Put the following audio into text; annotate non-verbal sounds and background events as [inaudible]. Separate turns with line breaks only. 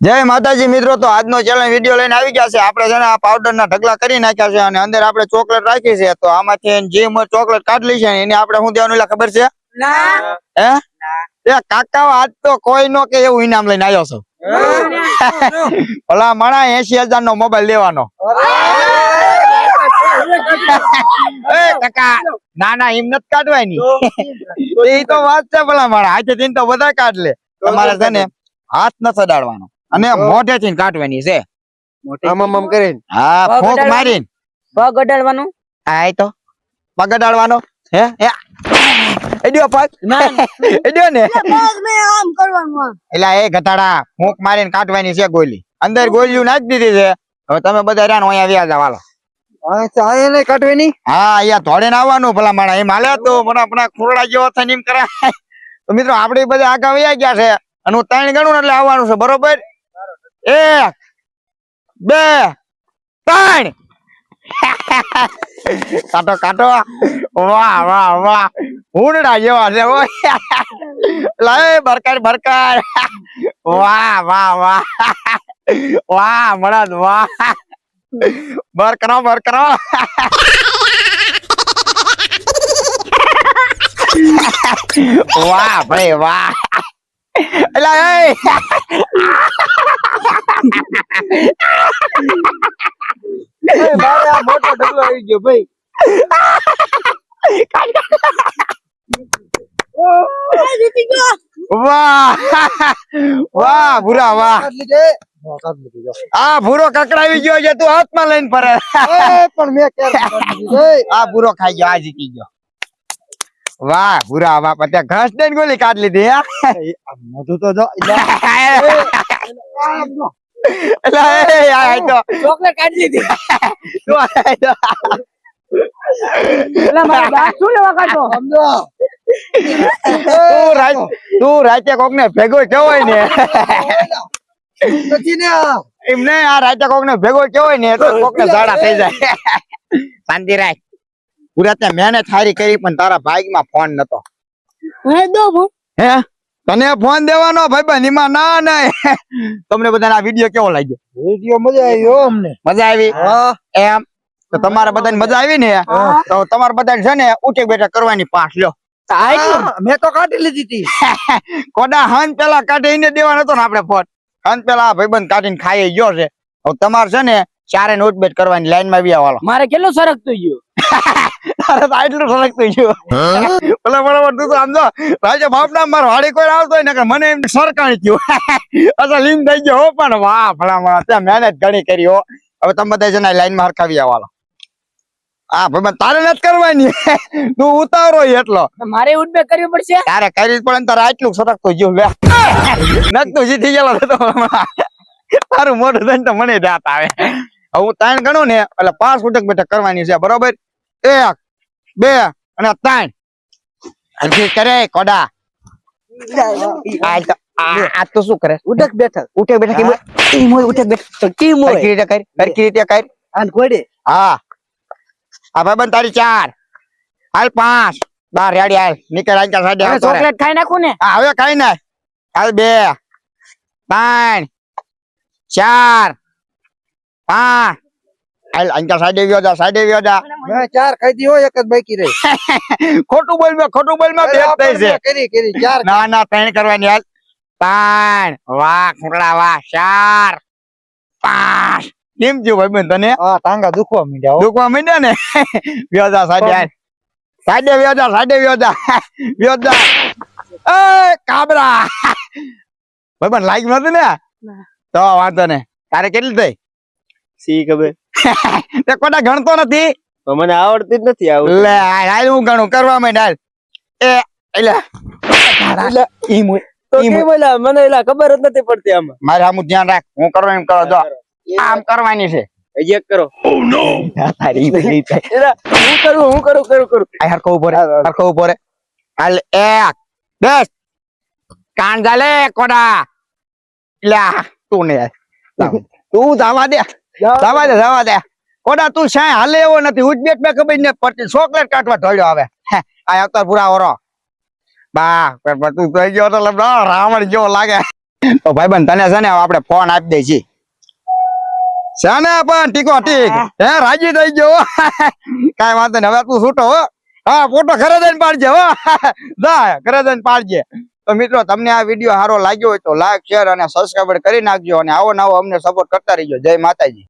જય માતાજી મિત્રો તો આજનો ચેલેન્જ વીડિયો લઈને આવી ગયા છે. આપણે છે ને આ પાવડર ના ઢગલા કરી નાખ્યા છે અને અંદર આપણે ચોકલેટ રાખી છે. તો આમાંથી જે ચોકલેટ કાઢી છે એને આપણે શું દેવાનું ખબર છે? હે? કાકા આજ તો કોઈ નો કે એવું ઇનામ લઈને આવ્યો છું. ભલા મણા એસી હજાર નો મોબાઈલ લેવાનો કાકા ના ના એમ નથી કાઢવાની. એ તો વાત છે ભલા મારા આજે દિન તો બધા કાઢ લે. તમારે છે ને હાથ ન સડાડવાનો અને મોઢે થી કાઢવાની છે.
આમ આમ આમ કરીને?
હા ફોક મારીને.
પગ અડાડવાનું?
આ તો. પગ અડાડવાનો. હે? એડ્યો પગ. એડ્યો ને.
આમ કરવાનું
એલા એ ઘટાડા ફૂંક મારીને કાઢવાની છે ગોલી અંદર ગોલીઓ નાખી દીધી છે. હવે તમે બધા રહ્યા અહીંયા વ્યાજ
એને કાઢવાની?
હા અહીંયા ધોડે ને આવવાનું ભલા માણા. એમ હાલે તો મને આપણા ખોરડા જેવો થાય એમ કરે તો મિત્રો આપણે બધા આગા વયા ગયા છે. અને હું ત્રણ ગણું એટલે આવવાનું છે બરોબર? એક, બે, ત્રણ. [laughs] કાટો કાટો. વાહ વાહ વાહ. હુંડડા જેવા છે ઓ ભરકાર બરકાર વાહ વાહ વાહ. વાહ મળદ વાહ. ભરકરો ભરકરો વાહ, ભાઈ, વાહ. એલા એ
એ. મારે આ મોટો ઢગલો આવી ગયો ભાઈ
વાહ વાહ ભૂરા વાહ. આ કકડાવી ગયો છે તું હાથમાં લઈને ફરે
પણ મેં.
આ ભૂરો ખાઈ ગયો આ જીતી ગયો વાહ ભૂરા વાહ પછી ઘાસ દઈને ગોલી કાઢ લીધી
મોઢું તો જો
ચોકલેટ કાઢી લીધી મારા દાંત શું લેવા કાઢો
આમ જો.
તું રાત તું રાતે કોક ને ભેગો કેવાય ને?
નથી ને આ.
એમ નહીં આ રાતે કોક ને ભેગો કેવાય ને તો કોક ને ઝાડા થઈ જાય. શાંતિ રાખ. પૂરા તે મહેનત સારી કરી પણ તારા ભાઈમાં ફોન નતો.
હે દો હે?
તને ફોન દેવાનો ભાઈ એમાં ના ના તમને બધાને આ વીડિયો કેવો લાગ્યો?
વીડિયો મજા આવી હો અમને.
મજા આવી?
હા.
એમ. તો તમારે બધાને મજા આવી ને? તો તમારે બધાને છે ને ઉઠે બેઠા કરવાની પાઠ લ્યો
મેં તો કાઢી લીધી હતી. [laughs]
કોડા હન પેલા કાઢીને દેવાનો હતો ને આપણે ફોન. હન પેલા ભાઈબંધ કાઢીને ખાઈ ગયો છે. હવે તમારે છે ને ચારે નોટબેટ કરવાની લાઈનમાં બી આવવાનો
મારે કેટલું થઈ ગયું?
તારે તો આટલું સરકતું ગયું. ભલે બરાબર તું તો આમ રાજા બાપ ના મારો હાડી કોઈ આવતો હોય ને કે મને એમ સરકાણી થયું. [laughs] અચ્છા લીન થઈ ગયો હો પણ વાહ ભલા મારા ત્યાં મહેનત ઘણી કરી હો. હવે તમે બધા જણા લાઈનમાં હરખાવી આવવાનો હા ભાઈ તારે નથી કરવાની. [laughs] તું ઉતારો એટલો.
મારે ઉઠબે કરવી પડશે?
તારે કરી પણ પડે તારે આટલું સરકતું ગયું લે. [laughs] નકતું જીતી ગયેલો તો. તારું મોઢું થઈને તો મને દાંત આવે. હવે હું ત્રણ ગણું ને એટલે પાંચ ઉઠક બેઠક કરવાની છે બરોબર? એક બે અને ત્રણ. હજી કરે કોડા? આ તો- શું કરે?
ઉડક બેઠક.
ઉઠે બેઠક
ટીમ હોય? ઉઠે બેઠક. ટીમ
રીતે કરી? હરખી રીતે કરી?
આન ઘોડે.
હા. આ ભાઈ તારી ચાર. હાલ પાંચ. બાર રેડી હાલ. નીકળ સાડે.
ચોકલેટ ખાઈ નાખું ને?
હા હવે કઈ ના હાલ બે. ત્રણ. ચાર. પાંચ. હાલ અંકા સાડે વ્યો જા સાડે વ્યો જા.
મેં ચાર ખાઈ દી એક જ બાકી રહી. [laughs]
ખોટું બોલ મે ખોટું બોલ મે
બેક
થઈ છે
કરી કરી ચાર
ના ના ત્રણ કરવાની હાલ. ત્રણ વાહ ખુંડળા વાહ ચાર પાંચ. કેમ જો ભાઈ બેન તને?
હા ટાંગા દુખવા મીડ્યા હો.
દુખવા મીડ્યા ને? [laughs] વ્યો જા સાડે સાડે વ્યો જા સાડે વ્યો જા [laughs] વ્યો જા. એ કાબરા. ભાઈ પણ લાઈક નતું ને? તો વાંધો ને તારે કેટલી થઈ?
સી ખબર. [laughs]
તે કોટા ગણતો નથી.
તો મને આવડતી જ નથી આવું.
લે હાલ હું ગણું કરવા માંડ હાલ. એ એટલે
એટલે
ઈ મુ-
તો કે બોલા મને એલા ખબર જ નથી પડતી આમાં.
મારે આમ ધ્યાન રાખ હું કરો એમ કરો જો. આમ કરવાની છે.
હજી એક કરો.
તારી બધી છે.
એલા હું કરું હું કરું કરું કરું.
આ હરકો ઊભો રે હરખો ઊભો રે. હાલ એક દસ. કાન જાલે કોડા. લા તું ને તું દાવા દે. જવા દે જવા દે. કોડા તું સાય હાલે એવો નથી. ઉજબેટ મેં ખબર ને પડતી ચોકલેટ કાઢવા ઢળ્યો આવે આ અવતાર પૂરા ઓરો. બા તું થઈ ગયો તો રાવણ જેવો લાગે. તો ભાઈ બન તને છે ને આપણે ફોન આપી દઈ છીએ છે પણ ટીકો ટીક હે. રાજી થઈ ગયો કાઈ વાંધો નહીં હવે તું છૂટો હો. હા ફોટો ઘરે જઈને પાડજે હો. જા ઘરે જઈને પાડજે. તો મિત્રો તમને આ વીડિયો સારો લાગ્યો હોય તો લાઈક શેર અને સબસ્ક્રાઈબ કરી નાખજો અને આવો નવો અમને સપોર્ટ કરતા રહીજો. જય માતાજી.